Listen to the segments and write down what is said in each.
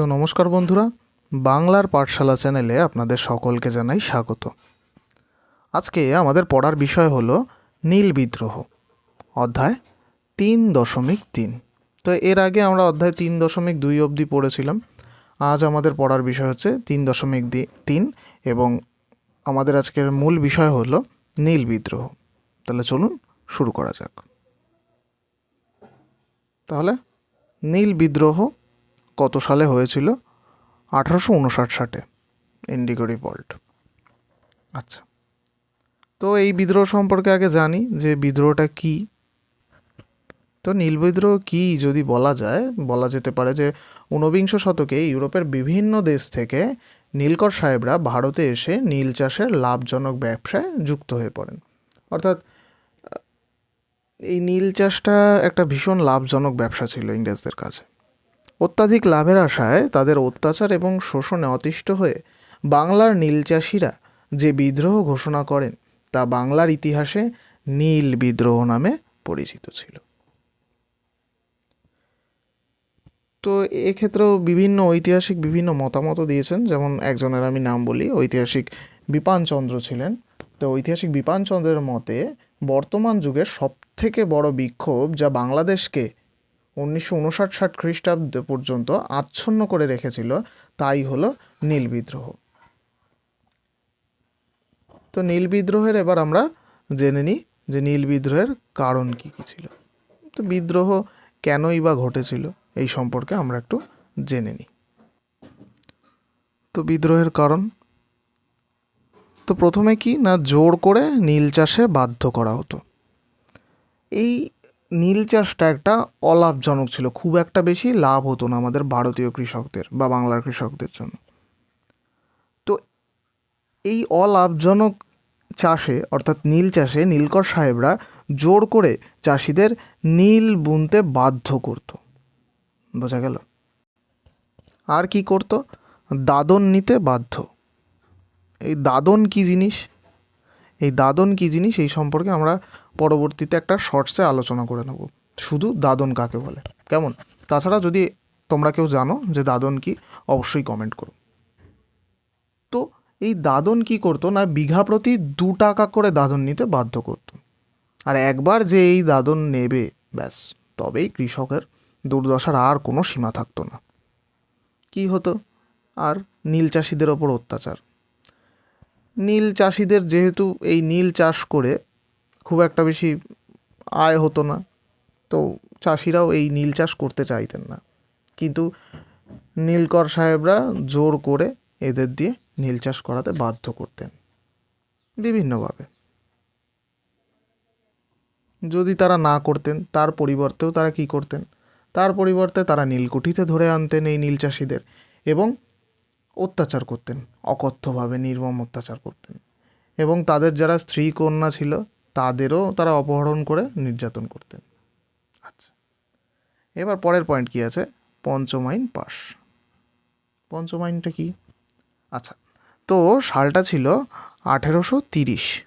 তো নমস্কার বন্ধুরা, বাংলার পাঠশালা চ্যানেলে আপনাদের সকলকে জানাই স্বাগত। আজকে আমাদের পড়ার বিষয় হলো নীল বিদ্রোহ, অধ্যায় তিন দশমিক তিন। তো এর আগে আমরা অধ্যায় তিন দশমিক দুই অবধি পড়েছিলাম। আজ আমাদের পড়ার বিষয় হচ্ছে তিন দশমিক তিন এবং আমাদের আজকের মূল বিষয় হলো নীল বিদ্রোহ। তাহলে চলুন শুরু করা যাক। তাহলে নীল বিদ্রোহ কত সালে হয়েছিল? আঠারোশো উনষাট ষাটে ইন্ডিগো রিভল্ট আচ্ছা তো এই বিদ্রোহ সম্পর্কে আগে জানি যে বিদ্রোহটা কি। তো নীল বিদ্রোহ কী যদি বলা যায়, বলা যেতে পারে যে ঊনবিংশ শতকে ইউরোপের বিভিন্ন দেশ থেকে নীলকর সাহেবরা ভারতে এসে নীল চাষের লাভজনক ব্যবসায় যুক্ত হয়ে পড়েন। অর্থাৎ, এই নীল চাষটা একটা ভীষণ লাভজনক ব্যবসা ছিল ইংরেজদের কাছে। অত্যাধিক লাভের আশায় তাদের অত্যাচার এবং শোষণে অতিষ্ঠ হয়ে বাংলার নীল চাষিরা যে বিদ্রোহ ঘোষণা করেন, তা বাংলার ইতিহাসে নীল বিদ্রোহ নামে পরিচিত ছিল। তো এক্ষেত্রেও বিভিন্ন ঐতিহাসিক বিভিন্ন মতামত দিয়েছেন। যেমন একজনের আমি নাম বলি, ঐতিহাসিক বিপানচন্দ্র ছিলেন। তো ঐতিহাসিক বিপানচন্দ্রের মতে বর্তমান যুগের সবথেকে বড় বিক্ষোভ যা বাংলাদেশকে উনিশশো উনষাট ষাট খ্রিস্টাব্দ পর্যন্ত আচ্ছন্ন করে রেখেছিল, তাই হলো নীল বিদ্রোহ। তো নীল বিদ্রোহের এবার আমরা জেনে নিই যে নীল বিদ্রোহের কারণ কী কী ছিল। তো বিদ্রোহ কেনই বা ঘটেছিল এই সম্পর্কে আমরা একটু জেনে নিই। তো বিদ্রোহের কারণ? তো প্রথমে কি না জোর করে নীল চাষে বাধ্য করা হতো? এই নীল চাষটা একটা অলাভজনক ছিল। খুব একটা বেশি লাভ হতো না আমাদের ভারতীয় কৃষকদের বা বাংলার কৃষকদের জন্য। তো এই অলাভজনক চাষে, অর্থাৎ নীল চাষে নীলকর সাহেবরা জোর করে চাষিদের নীল বুনতে বাধ্য করত। বোঝা গেল? আর কি করত? দাদন নিতে বাধ্য। এই দাদন কি জিনিস? এই দাদন কি জিনিস? এই সম্পর্কে আমরা পরবর্তীতে একটা শর্টসে আলোচনা করে নেব। শুধু দাদন কাকে বলে? কেমন? তাছাড়া যদি তোমরা কেউ জানো যে দাদন কি, অবশ্যই কমেন্ট করো। তো এই দাদন কি করতো না, বিঘা প্রতি দু টাকা করে দাদন নিতে বাধ্য করতো। আর একবার যে এই দাদন নেবে, ব্যাস, তবেই কৃষকের দুর্দশার আর কোনো সীমা থাকতো না। কি হতো? আর নীল চাষিদের ওপর অত্যাচার। নীল চাষিদের যেহেতু এই নীল চাষ করে খুব একটা বেশি আয় হতো না। তো চাষিরাও এই নীল চাষ করতে চাইতেন না। কিন্তু নীলকর সাহেবরা জোর করে এদের দিয়ে নীল চাষ করাতে বাধ্য করতেন। বিভিন্নভাবে। যদি তারা না করতেন, তার পরিবর্তেও তারা কি করতেন? তার পরিবর্তে তারা নীলকুঠিতে ধরে আনতেন এই নীল চাষিদের এবং অত্যাচার করতেন, অকথ্যভাবে, নির্মম অত্যাচার করতেন। এবং তাদের যারা স্ত্রী কন্যা ছিল তাদেরও তারা অপহরণ করে নির্যাতন করতেন। আচ্ছা। এবার পরের পয়েন্ট কি আছে? পঞ্চম আইন পাস আইনটা কি? আচ্ছা তো সালটা ছিল আঠেরোশো তিরিশ।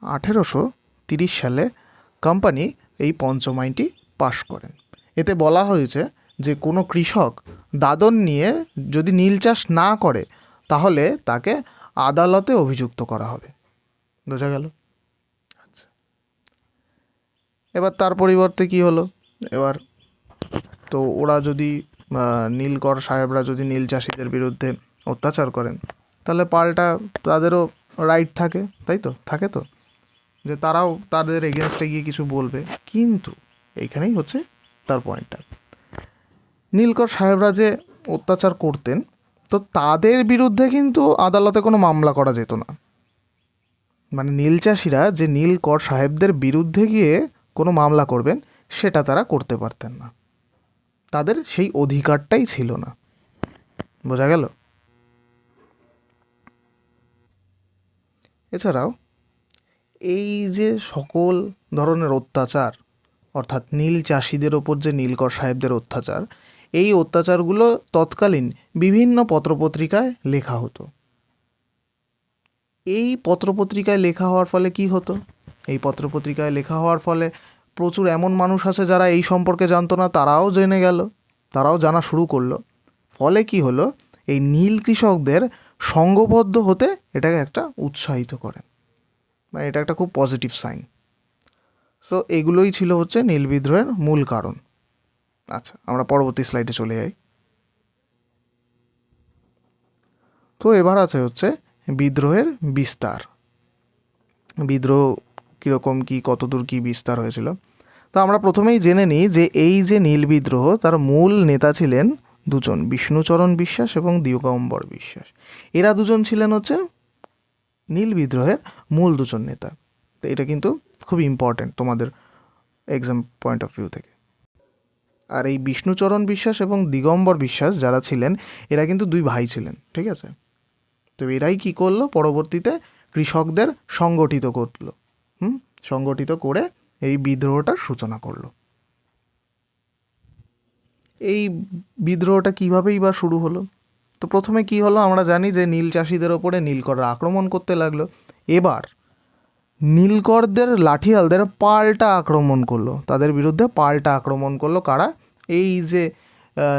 আঠেরোশো তিরিশ সালে কোম্পানি এই পঞ্চম আইনটি পাশ করেন। এতে বলা হয়েছে যে কোনো কৃষক দাদন নিয়ে যদি নীল চাষ না করে, তাহলে তাকে আদালতে অভিযুক্ত করা হবে। বোঝা গেল? আচ্ছা। এবার তার পরিবর্তে কি হলো? এবার তো ওরা যদি নীলকর সাহেবরা যদি নীল চাষিদের বিরুদ্ধে অত্যাচার করেন তাহলে পাল্টা তাদেরও রাইট থাকে তাই তো? থাকে তো? যে তারাও তাদের এগেনস্টে গিয়ে কিছু বলবে। কিন্তু এইখানেই হচ্ছে তার পয়েন্টটা নীলকর সাহেবরা যে অত্যাচার করতেন তো তাদের বিরুদ্ধে কিন্তু আদালতে কোনো মামলা করা যেত না। মানে নীল চাষিরা যে নীলকর সাহেবদের বিরুদ্ধে গিয়ে কোনো মামলা করবেন, সেটা তারা করতে পারতেন না। তাদের সেই অধিকারটাই ছিল না। বোঝা গেল? এছাড়াও, এই যে সকল ধরনের অত্যাচার, অর্থাৎ নীল চাষিদের ওপর যে নীলকর সাহেবদের অত্যাচার, এই অত্যাচারগুলো তৎকালীন বিভিন্ন পত্রপত্রিকায় লেখা হতো। এই পত্রপত্রিকায় লেখা হওয়ার ফলে কি হতো? এই পত্রপত্রিকায় লেখা হওয়ার ফলে প্রচুর এমন মানুষ আছে যারা এই সম্পর্কে জানতো না, তারাও জেনে গেল, তারাও জানা শুরু করল। ফলে কি হলো? এই নীল কৃষকদের সঙ্গবদ্ধ হতে এটাকে একটা উৎসাহিত করে মানে এটা একটা খুব পজিটিভ সাইন সো এগুলোই ছিল হচ্ছে নীল বিদ্রোহের মূল কারণ। আচ্ছা আমরা পরবর্তী স্লাইডে চলে যাই। তো এবার আছে হচ্ছে বিদ্রোহের বিস্তার। বিদ্রোহ কীরকম কী, কতদূর কী বিস্তার হয়েছিল? তো আমরা প্রথমেই জেনে নিই যে এই যে নীল বিদ্রোহ, তার মূল নেতা ছিলেন দুজন, বিষ্ণুচরণ বিশ্বাস এবং দিগম্বর বিশ্বাস। এরা দুজন ছিলেন হচ্ছে নীল বিদ্রোহের মূল দুজন নেতা। তো এটা কিন্তু খুব ইম্পর্ট্যান্ট তোমাদের এক্সাম পয়েন্ট অফ ভিউ থেকে। আর এই বিষ্ণুচরণ বিশ্বাস এবং দিগম্বর বিশ্বাস যারা ছিলেন, এরা কিন্তু দুই ভাই ছিলেন, ঠিক আছে? তো এরাই কি করল? পরবর্তীতে কৃষকদের সংগঠিত করল। হুম? সংগঠিত করে এই বিদ্রোহটার সূচনা করল। এই বিদ্রোহটা কীভাবেই বা শুরু হলো? তো প্রথমে কি হলো? আমরা জানি যে নীল চাষিদের ওপরে নীলকররা আক্রমণ করতে লাগল। এবার নীলকরদের লাঠিয়ালদের পাল্টা আক্রমণ করল। তাদের বিরুদ্ধে পাল্টা আক্রমণ করল কারা? এই যে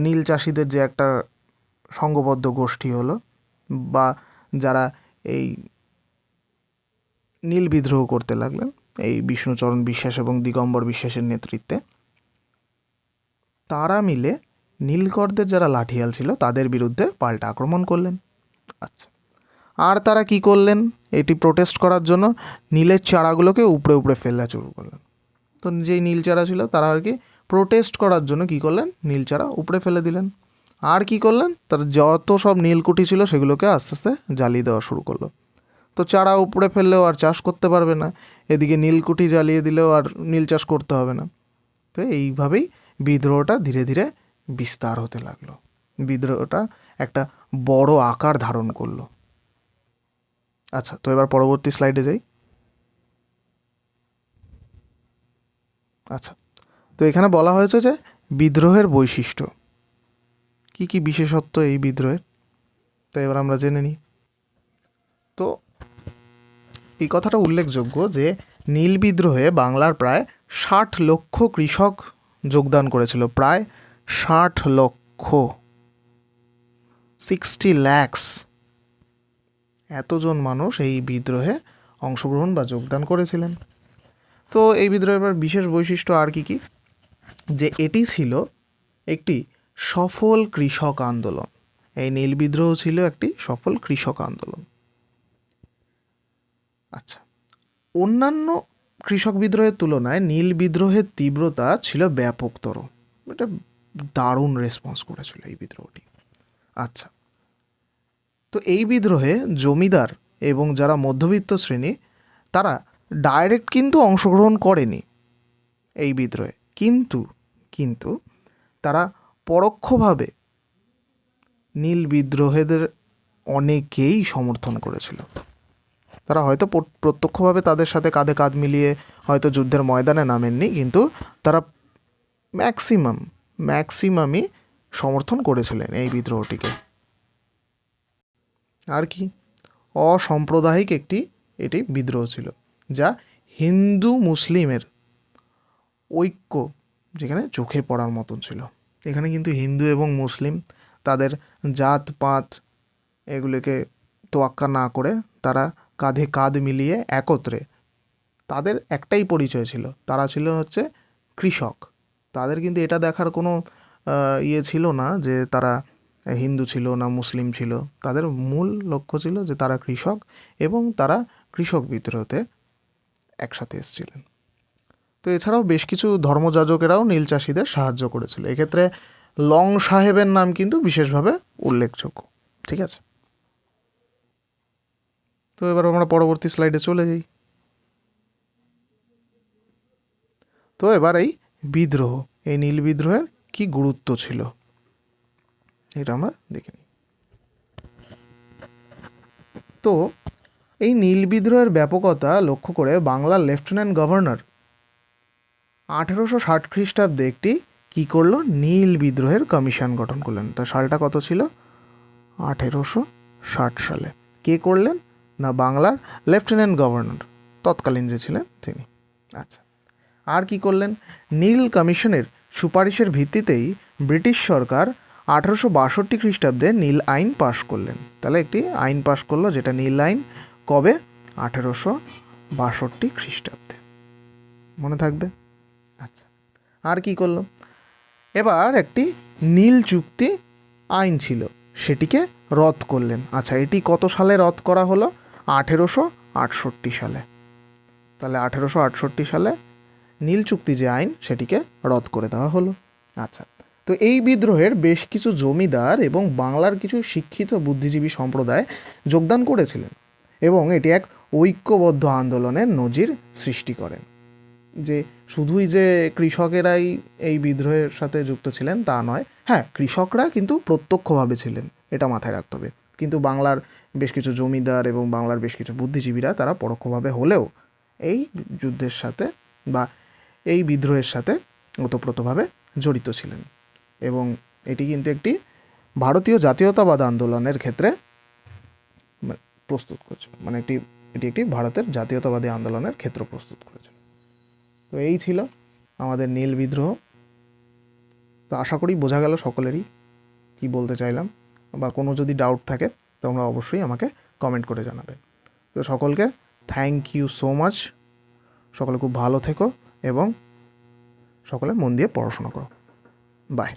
নীল চাষিদের যে একটা সংঘবদ্ধ গোষ্ঠী হলো বা যারা এই নীল বিদ্রোহ করতে লাগলেন, এই বিষ্ণুচরণ বিশ্বাস এবং দিগম্বর বিশ্বাসের নেতৃত্বে, তারা মিলে নীলকরদের যারা লাঠিয়াল ছিল, তাদের বিরুদ্ধে পাল্টা আক্রমণ করলেন। আচ্ছা আর তারা কি করলেন? এটি প্রোটেস্ট করার জন্য নীলের চারাগুলোকে উপড়ে উপড়ে ফেলা শুরু করলেন। তো যেই নীল চারা ছিল, তারা আর কি প্রোটেস্ট করার জন্য কি করলেন? নীল চারা উপড়ে ফেলে দিলেন। আর কি করলেন? তার যত সব নীলকুঠি ছিল সেগুলোকে আস্তে আস্তে জ্বালিয়ে দেওয়া শুরু করল। তো চারা উপড়ে ফেললেও আর চাষ করতে পারবে না। এদিকে নীলকুঠি জ্বালিয়ে দিলেও আর নীল চাষ করতে হবে না। তো এইভাবেই বিদ্রোহটা ধীরে ধীরে বিস্তার হতে লাগল। বিদ্রোহটা একটা বড় আকার ধারণ করল। আচ্ছা তো এবার পরবর্তী স্লাইডে যাই। আচ্ছা তো এখানে বলা হয়েছে যে বিদ্রোহের বৈশিষ্ট্য। কি কি বিশেষত্ব এই বিদ্রোহের? তো এবার আমরা জেনে নিই। তো এই কথাটা উল্লেখযোগ্য যে নীল বিদ্রোহে বাংলার প্রায় ষাট লক্ষ কৃষক যোগদান করেছিল, প্রায় ষাট লক্ষ। সিক্সটি ল্যাক্স। এতজন মানুষ এই বিদ্রোহে অংশগ্রহণ বা যোগদান করেছিলেন। তো এই বিদ্রোহের বিশেষ বৈশিষ্ট্য আর কি কি? যে এটি ছিল একটি সফল কৃষক আন্দোলন। এই নীল বিদ্রোহ ছিল একটি সফল কৃষক আন্দোলন। আচ্ছা অন্যান্য কৃষক বিদ্রোহের তুলনায় নীল বিদ্রোহের তীব্রতা ছিল ব্যাপকতর। এটা দারুণ রেসপন্স করেছিল এই বিদ্রোহটি। আচ্ছা তো এই বিদ্রোহে জমিদার এবং যারা মধ্যবিত্ত শ্রেণি, তারা ডাইরেক্ট কিন্তু অংশগ্রহণ করেনি এই বিদ্রোহে। কিন্তু কিন্তু তারা পরোক্ষভাবে নীল বিদ্রোহেদের অনেকেই সমর্থন করেছিল। তারা হয়তো প্রত্যক্ষভাবে তাদের সাথে কাঁধে কাঁধ মিলিয়ে হয়তো যুদ্ধের ময়দানে নামেননি, কিন্তু তারা ম্যাক্সিমাম, ম্যাক্সিমামই সমর্থন করেছিলেন এই বিদ্রোহটিকে। আর কি? অসাম্প্রদায়িক একটি, এটি বিদ্রোহ ছিল, যা হিন্দু মুসলিমের ঐক্য যেখানে চোখে পড়ার মতন ছিল। এখানে কিন্তু হিন্দু এবং মুসলিম তাদের জাত, পাত এগুলোকে তোয়াক্কা না করে তারা কাঁধে কাঁধ মিলিয়ে একত্রে তাদের একটাই পরিচয় ছিল। তারা ছিল হচ্ছে কৃষক। তাদের কিন্তু এটা দেখার কোনো ইয়ে ছিল না যে তারা হিন্দু ছিল না মুসলিম ছিল। তাদের মূল লক্ষ্য ছিল যে তারা কৃষক এবং তারা কৃষক বিদ্রোহতে একসাথে এসেছিলেন। তো এছাড়াও বেশ কিছু ধর্মযাজকেরাও নীল চাষিদের সাহায্য করেছিল। এক্ষেত্রে লং সাহেবের নাম কিন্তু বিশেষভাবে উল্লেখযোগ্য। ঠিক আছে? তো এবার আমরা পরবর্তী স্লাইডে চলে যাই। তো এবার এই বিদ্রোহ, এই নীল বিদ্রোহের কি গুরুত্ব ছিল? এটা আমরা দেখে তো এই নীল বিদ্রোহের ব্যাপকতা লক্ষ্য করে বাংলার লেফটেন্যান্ট গভর্নর আঠেরোশো ষাট খ্রিস্টাব্দে একটি কী করল? নীল বিদ্রোহের কমিশন গঠন করলেন। তা সালটা কত ছিল? আঠেরোশো ষাট সালে। কে করলেন? না, বাংলার লেফটেন্যান্ট গভর্নর, তৎকালীন যে ছিলেন তিনি। আচ্ছা আর কি করলেন? নীল কমিশনের সুপারিশের ভিত্তিতেই ব্রিটিশ সরকার আঠারোশো বাষট্টি খ্রিস্টাব্দে নীল আইন পাশ করলেন। তাহলে একটি আইন পাশ করল, যেটা নীল আইন কবে? আঠেরোশো বাষট্টি খ্রিস্টাব্দে। মনে থাকবে? আচ্ছা আর কি করল? এবার একটি নীল চুক্তি আইন ছিল, সেটিকে রদ করলেন। আচ্ছা এটি কত সালে রদ করা হলো? আঠেরোশো আটষট্টি সালে। তাহলে আঠেরোশো আটষট্টি সালে নীল চুক্তি যে আইন, সেটিকে রদ করে দেওয়া হলো। আচ্ছা তো এই বিদ্রোহের বেশ কিছু জমিদার এবং বাংলার কিছু শিক্ষিত বুদ্ধিজীবী সম্প্রদায় যোগদান করেছিলেন এবং এটি এক ঐক্যবদ্ধ আন্দোলনের নজির সৃষ্টি করেন। যে শুধুই যে কৃষকেরাই এই বিদ্রোহের সাথে যুক্ত ছিলেন তা নয়। হ্যাঁ কৃষকরা কিন্তু প্রত্যক্ষভাবে ছিলেন, এটা মাথায় রাখতে হবে। কিন্তু বাংলার বেশ কিছু জমিদার এবং বাংলার বেশ কিছু বুদ্ধিজীবীরা তারা পরোক্ষভাবে হলেও এই যুদ্ধের সাথে বা এই বিদ্রোহের সাথে ওতপ্রোতভাবে জড়িত ছিলেন। এবং এটি কিন্তু একটি ভারতীয় জাতীয়তাবাদ আন্দোলনের ক্ষেত্রে মানে প্রস্তুত করেছে। মানে একটি, এটি একটি ভারতের জাতীয়তাবাদী আন্দোলনের ক্ষেত্র প্রস্তুত করেছে। তো এই ছিল আমাদের নীল বিদ্রোহ। তো আশা করি বোঝা গেল সকলেরই কি বলতে চাইলাম বা কোনো যদি ডাউট থাকে, তোমরা অবশ্যই আমাকে কমেন্ট করে জানাবে। তো সকলকে থ্যাংক ইউ সো মাচ সকলে খুব ভালো থেকো এবং সকলে মন দিয়ে পড়াশোনা করো। বাই